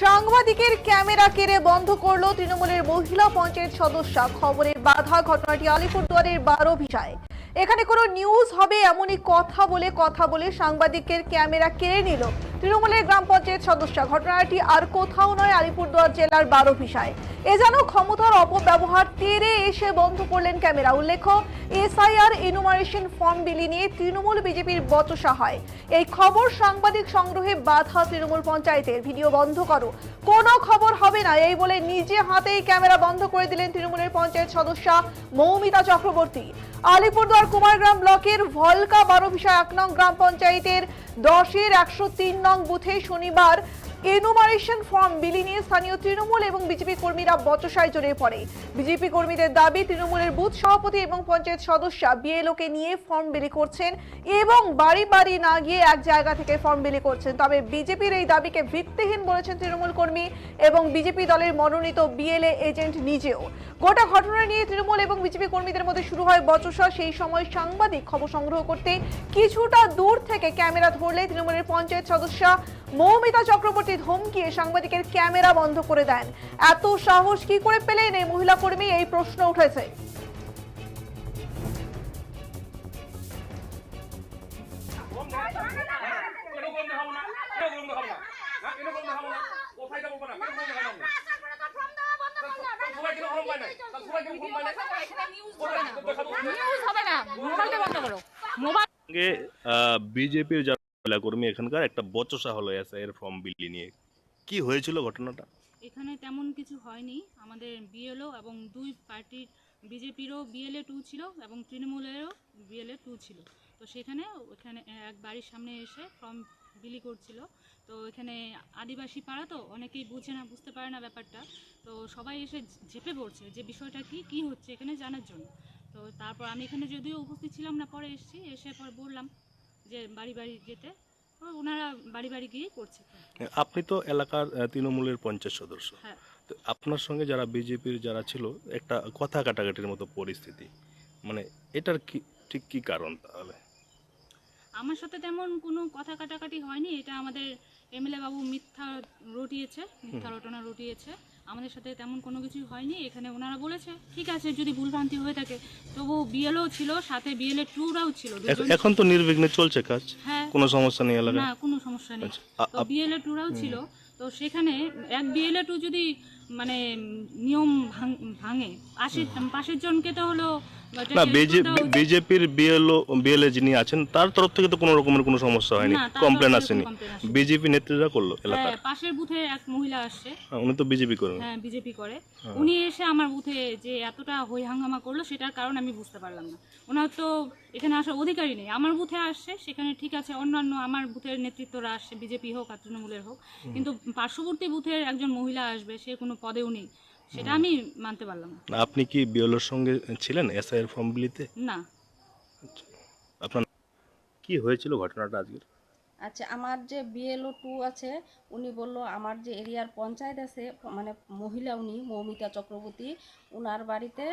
সাংবাদিকের ক্যামেরা কেড়ে বন্ধ করল তৃণমূলের মহিলা পঞ্চায়েত সদস্যা। খবরের বাধা, ঘটনাটি আলিপুরদুয়ারের বারো ভিসায় এখানে কোনো নিউজ হবে এমনই কথা বলে কথা বলে সাংবাদিকের ক্যামেরা কেড়ে নিল। তৃণমূলের গ্রাম পঞ্চায়েত সদস্যা। ঘটনাটি আর কোথাও নয়, আলিপুরদুয়ার জেলার বারো ভিসায় এ যেন ক্ষমতার অপব্যবহার তেরে এসে বন্ধ করলেন ক্যামেরা। উল্লেখ্য, এসআইআর এনুমারেশন ফর্ম বিলি নিয়ে তৃণমূল বিজেপির বচসা হয়। এই খবর সাংবাদিক সংগ্রহে বাধা তৃণমূল পঞ্চায়েতের। ভিডিও বন্ধ করো। কোনো খবর হবে না, এই বলে নিজে হাতেই ক্যামেরা বন্ধ করে দিলেন তৃণমূলের পঞ্চায়েত সদস্যা মৌমিতা চক্রবর্তী। আলিপুরদুয়ার কুমারগ্রাম ব্লকের ভলকা বারো বিষয় এক নং গ্রাম পঞ্চায়েতের দশের একশো তিন নং বুথে শনিবার এনুমারেশন ফর্ম বিলি নিয়ে স্থানীয় তৃণমূল এবং বিজেপি কর্মীরা বচসায় জড়িয়ে পড়ে। বিজেপি কর্মীদের দাবি, তৃণমূলের বুথ সভাপতি এবং পঞ্চায়েত সদস্যা বিএলওকে নিয়ে ফর্ম বিলি করছেন এবং বাড়ি বাড়ি না গিয়ে এক জায়গা থেকে ফর্ম বিলি করছেন। তবে বিজেপির এই দাবিকে ভিত্তিহীন বলেছেন তৃণমূল কর্মী এবং বিজেপি দলের মনোনীত বিএলএ এজেন্ট নিজেও। গোটা ঘটনা নিয়ে তৃণমূল এবং বিজেপি কর্মীদের মধ্যে শুরু হয় বচসা। সেই সময় সাংবাদিক খবর সংগ্রহ করতে কিছুটা দূর থেকে ক্যামেরা ধরলে তৃণমূলের পঞ্চায়েত সদস্যা মৌমিতা চক্রবর্তী ধমকিয়ে সাংবাদিকের ক্যামেরা বন্ধ করে দেন। এত সাহস কি করে পেলেন এই মহিলা কর্মী? এই প্রশ্ন উঠেছে। কোথায় যাব না দেখাবো না। বিজেপির মহিলা কর্মী এখানকার একটা বচসা হলো এসআইয়ের ফর্ম বিলি নিয়ে। কি হয়েছিল ঘটনাটা? এখানে তেমন কিছু হয়নি। আমাদের বিএলও এবং দুই পার্টির বিজেপিরও বিএলএ টু ছিল এবং তৃণমূলেরও বিএলএ টু ছিল। তো সেখানে ওখানে এক বাড়ির সামনে এসে ফর্ম বিলি করছিল। তো এখানে আদিবাসী পাড়া তো অনেকেই বুঝে না বুঝতে পারে না ব্যাপারটা। তো সবাই এসে ঝেপে পড়ছে যে বিষয়টা কি কি হচ্ছে এখানে জানার জন্য। তো তারপর আমি এখানে যদিও উপস্থিত ছিলাম না পরে এসেছি এসে পর বললাম যে বাড়ি বাড়ি যেতে। ওনারা বাড়ি বাড়ি গিয়েই করছে। আপনি তো এলাকার তৃণমূলের পঞ্চায়েত সদস্য। হ্যাঁ। তো আপনার সঙ্গে যারা বিজেপির যারা ছিল একটা কথা কাটাকাটির মতো পরিস্থিতি। মানে এটার কি ঠিক কি কারণ তাহলে? আমার সাথে তেমন কোনো কথা কাটাকাটি হয়নি এটা আমাদের এমএলএ বাবু মিথ্যা রটিয়েছে মিথ্যা রটনা রটিয়েছে আমাদের সাথে তেমন কোনো কিছু হয়নি এখানে ওনারা বলেছে ঠিক আছে যদি ভুলভ্রান্তি হয়ে থাকে। তবু বিএলও ছিল সাথে বিএলএ টুরাও ছিল এখন তো নির্বিঘ্নে চলছে কাজ। হ্যাঁ। কোনো সমস্যা নেই এলাকায়? না কোনো সমস্যা নেই। আচ্ছা, তো বিএলএ টুরাও ছিল তো সেখানে এক বিএলএ টু যদি মানে নিয়ম ভাঙ- ভাঙে আশি পাশের জনকে তো হলো না বিজেপির বিএলও বিএলএ যিনি আছেন তার তরফ থেকে তো কোনো রকমের কোনো সমস্যা হয়নি। কমপ্লেন আসেনি। বিজেপি নেত্রীরা করল এলাকার। হ্যাঁ, পাশের বুথে এক মহিলা আসছে। হ্যাঁ, উনি তো বিজেপি করেন। হ্যাঁ বিজেপি করে। উনি এসে আমার বুথে যে এতটা হই হাঙ্গামা করল সেটার কারণ আমি বুঝতে পারলাম না। ওনার তো এখানে আসার অধিকারই নেই। আমার বুথে আসছে সেখানে ঠিক আছে অন্যান্য আমার বুথের নেতৃত্বরা আসছে বিজেপি হোক আর তৃণমূলের হোক। কিন্তু পার্শ্ববর্তী বুথের একজন মহিলা আসবে সে কোনো পদেও নেই। সেটা আমি মানতে পারলাম না। আপনি কি বিএলওর সঙ্গে ছিলেন এসআইয়ের ফর্ম বিলিতে না। আপনার কি হয়েছিল ঘটনাটা আজকের? আচ্ছা আমার যে বিএলও টু আছে উনি বলল আমার যে এরিয়ার পঞ্চায়েত আছে মানে মহিলা উনি মৌমিতা চক্রবর্তী উনার বাড়িতে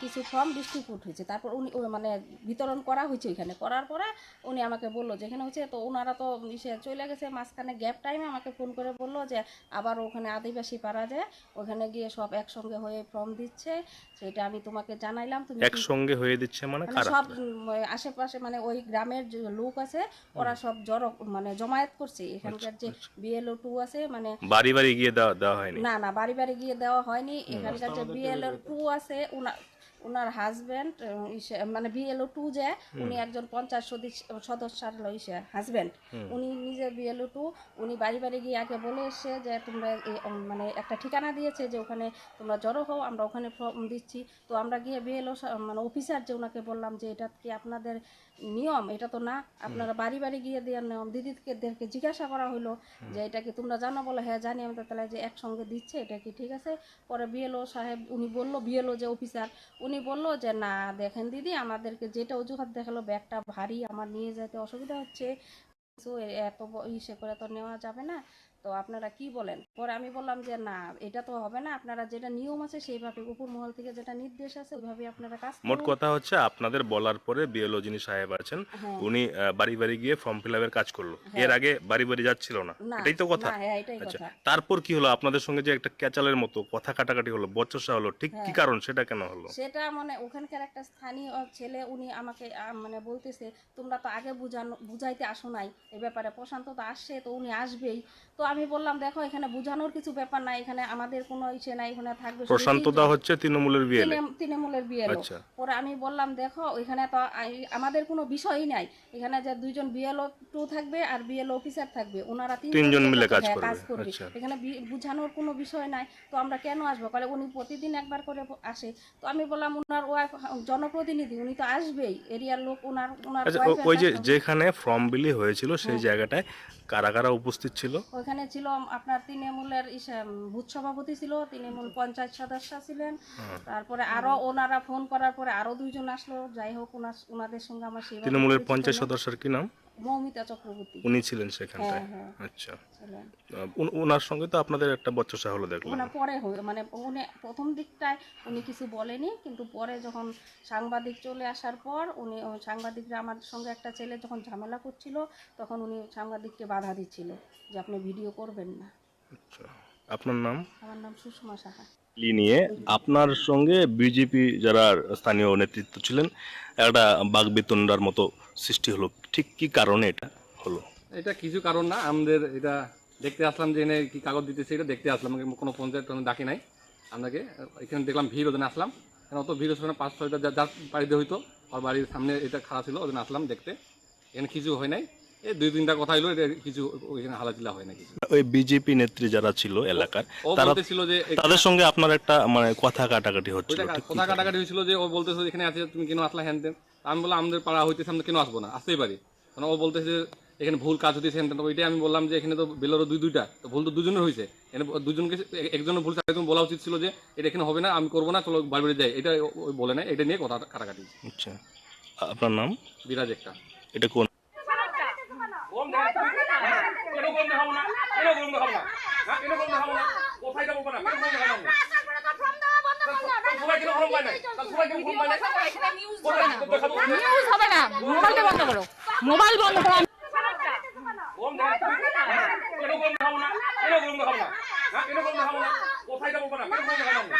কিছু ফর্ম ডিস্ট্রিবিউট হয়েছে। তারপর উনি মানে বিতরণ করা হয়েছে ওইখানে। করার পরে উনি আমাকে বলল যেখানে হচ্ছে তো ওনারা তো ইসে চলে গেছে। মাঝখানে গ্যাপ টাইমে আমাকে ফোন করে বলল যে আবার ওখানে আদিবাসী পাড়া যায় ওখানে গিয়ে সব একসঙ্গে হয়ে ফর্ম দিচ্ছে। সেটা আমি তোমাকে জানাইলাম। তুমি একসঙ্গে হয়ে দিচ্ছে মানে মানে সব আশেপাশে মানে ওই গ্রামের যে লোক আছে ওরা সব জড়ো মানে জমায়েত করছে। এখানকার যে বিএলও টু আছে মানে বাড়ি বাড়ি গিয়ে দেওয়া দেওয়া হয়নি? না না বাড়ি বাড়ি গিয়ে দেওয়া হয়নি। এখানকার যে বিএলও টু আছে una, ওনার হাজব্যান্ড মানে বিএলও টু যে উনি একজন পঞ্চায়েত সদস্য সদস্যার ইসে হাজব্যান্ড উনি নিজে বিএলও টু উনি বাড়ি বাড়ি গিয়ে আগে বলে এসছে যে তোমরা মানে একটা ঠিকানা দিয়েছে যে ওখানে তোমরা জড়ো হও আমরা ওখানে ফর্ম দিচ্ছি। তো আমরা গিয়ে বিএলও মানে অফিসার যে ওনাকে বললাম যে এটা কি আপনাদের নিয়ম? এটা তো না। আপনারা বাড়ি বাড়ি গিয়ে দেওয়ার নিয়ম দিদিকে দেরকে জিজ্ঞাসা করা হলো যে এটা কি তোমরা জানো? বলে হ্যাঁ জানি আমাদের তাহলে যে একসঙ্গে দিচ্ছে এটা কি ঠিক আছে? পরে বিএলও সাহেব উনি বলল বিএলও যে অফিসার উনি বলল যে, না, দেখেন দিদি, আমাদেরকে যেটা অজুহাত দেখাল, ব্যাগটা ভারী, আমার নিয়ে যেতে অসুবিধা হচ্ছে। এত ইসে করে তো নেওয়া যাবে না। তো আপনারা কি বলেন? পরে আমি বললাম যে না এটা তো হবে না। আপনারা যেটা নিয়ম আছে সেইভাবে উপর মহল থেকে যেটা নির্দেশ আছে ওইভাবে আপনারা কাজ মোট কথা হচ্ছে আপনাদের বলার পরে বিএলও যিনি সাহেব আছেন। হ্যাঁ। উনি বাড়ি বাড়ি গিয়ে ফর্ম ফিল আপের কাজ করল। এর আগে বাড়ি বাড়ি যাচ্ছিল না। এটাই তো কথা। হ্যাঁ, এটাই আচ্ছা কথা। তারপর কি হলো? আপনাদের সঙ্গে যে একটা ক্যাচালের মতো কথা কাটাকাটি হলো বচসা হলো ঠিক কি হ্যাঁ। কারণ? সেটা কেন হলো? সেটা মানে ওখানকার একটা স্থানীয় ছেলে উনি আমাকে মানে বলতেছে তোমরা তো আগে বুঝানো বুঝাইতে আসো নাই। এই ব্যাপারে প্রশান্ত তো আসছে তো উনি আসবেই। তো আমি বললাম দেখো এখানে বুঝানোর কিছু ব্যাপার নাই এখানে আমাদের কোনো ইসে নাই এখানে থাকবে শুধু প্রশান্ত দা হচ্ছে তৃণমূলের তৃণমূল- তৃণমূলের বিয়ে আচ্ছা। পরে আমি বললাম দেখো এখানে তো আমাদের কোনো বিষয়ই নাই। এখানে যে দুইজন বিএলও টু থাকবে আর বিএলও অফিসার থাকবে ওনারা তিনজন মিলে কাজ হ্যাঁ, করবে। আচ্ছা। এখানে বুঝানোর কোনো বিষয় নাই। তো আমরা কেন আসব? বলে উনি প্রতিদিন একবার করে আসে। তো আমি বললাম ওনার ওয়াইফ জনপ্রতিনিধি উনি তো আসবেই। এরিয়ার লোক ওনার ওনার আচ্ছা ওই যে যেখানে ফর্ম বিলি হয়েছিল সেই হ্যাঁ। জায়গাটায় কারা কারা উপস্থিত ছিল? ওইখানে ছিল আপনার তৃণমূলের ভূত বুথ সভাপতি ছিল তৃণমূল পঞ্চায়েত সদস্য ছিলেন হ্যাঁ। তারপরে আরও ওনারা ফোন করার পরে আরও দুইজন আসলো যাই হোক ওনার ওনাদের সঙ্গে আমার তৃণমূলের পঞ্চায়েত। সদস্যের কি নাম মৌমিতা চক্রবর্তী। উনি ছিলেন সেখানটায়। হ্যাঁ, হ্যাঁ। আচ্ছা। ওনার সঙ্গে তো আপনাদের একটা বচসা হলো দেখলাম। ওনার পরে হয়ে মানে উনি প্রথম দিকটায় উনি কিছু বলেনি কিন্তু পরে যখন সাংবাদিক চলে আসার পর উনি সাংবাদিকরা আমার সঙ্গে একটা ছেলে যখন ঝামেলা করছিল তখন উনি সাংবাদিককে বাধা দিচ্ছিল যে আপনি ভিডিও করবেন না। আচ্ছা। আপনার নাম? আমার নাম সুষমা সাহা। নিয়ে আপনার সঙ্গে বিজেপি যারা স্থানীয় নেতৃত্ব ছিলেন একটা বাগবেতনটার মতো সৃষ্টি হলো? ঠিক কি কারণে এটা হলো? এটা কিছু কারণ না আমাদের এটা দেখতে আসলাম যে এনে কি কাগজ দিতেছে এটা দেখতে আসলাম কোনো পঞ্চায়েত কোনো ডাকি নাই। আপনাকে এখানে দেখলাম ভিড় ওদিন আসলাম। অত ভিড় হচ্ছে না পাঁচ ছয়টা যার বাড়িতে হইতো আর বাড়ির সামনে এটা খারাপ ছিল ওদিন আসলাম দেখতে। এখানে কিছু হয় নাই। এই দুই তিনটা কথা হইল এটা কিছু ওইখানে হালাচিলা হয় না কিছু। ওই বিজেপি নেত্রী যারা ছিল এলাকার তারা বলতেছিল যে তাদের সঙ্গে আপনার একটা মানে কথা কাটাকাটি হচ্ছিল কথা কাটাকাটি হয়েছিল যে ও বলতেছে এখানে আছে তুমি কেন আসলা হ্যান আমি বললাম আমাদের পাড়া হইতেছে আমরা কেন আসব না? আসতেই পারি। কারণ ও বলতেছে যে এখানে ভুল কাজ হতেছে ওইটাই। আমি বললাম যে এখানে তো বেলোরও দুই দুইটা। তো ভুল তো দুজনের হয়েছে এখানে দুজনকে একজনের ভুল একজন বলা উচিত ছিল যে এটা এখানে হবে না আমি করব না চলো বাড়ি বাড়ি যাই। এটা বলে না এটা নিয়ে কথা কাটাকাটি। আচ্ছা। আপনার নাম? বিরাজ একটা। এটা কোন? কোথায় যাব না? কেন গরম দেখাবো না সবাই কেন গরম পায় না সবাই কেন গরম পায় না। নিউজ হবে না। মোবাইলটা বন্ধ করো। মোবাইল বন্ধ করো। গরম দেখাবো কেন গরম দেখাবো না। কেন গরম দেখাবো না। হ্যাঁ কেন গরম দেখাবো না। কোথায় যাব না কেন গরম দেখাবো না।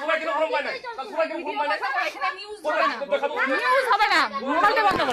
সবাই কেন গরম পায় না সবাই কেন গরম পায় না। নিউজ কোথায় দেখাবো নিউজ হবে না। মোবাইলটা বন্ধ করো।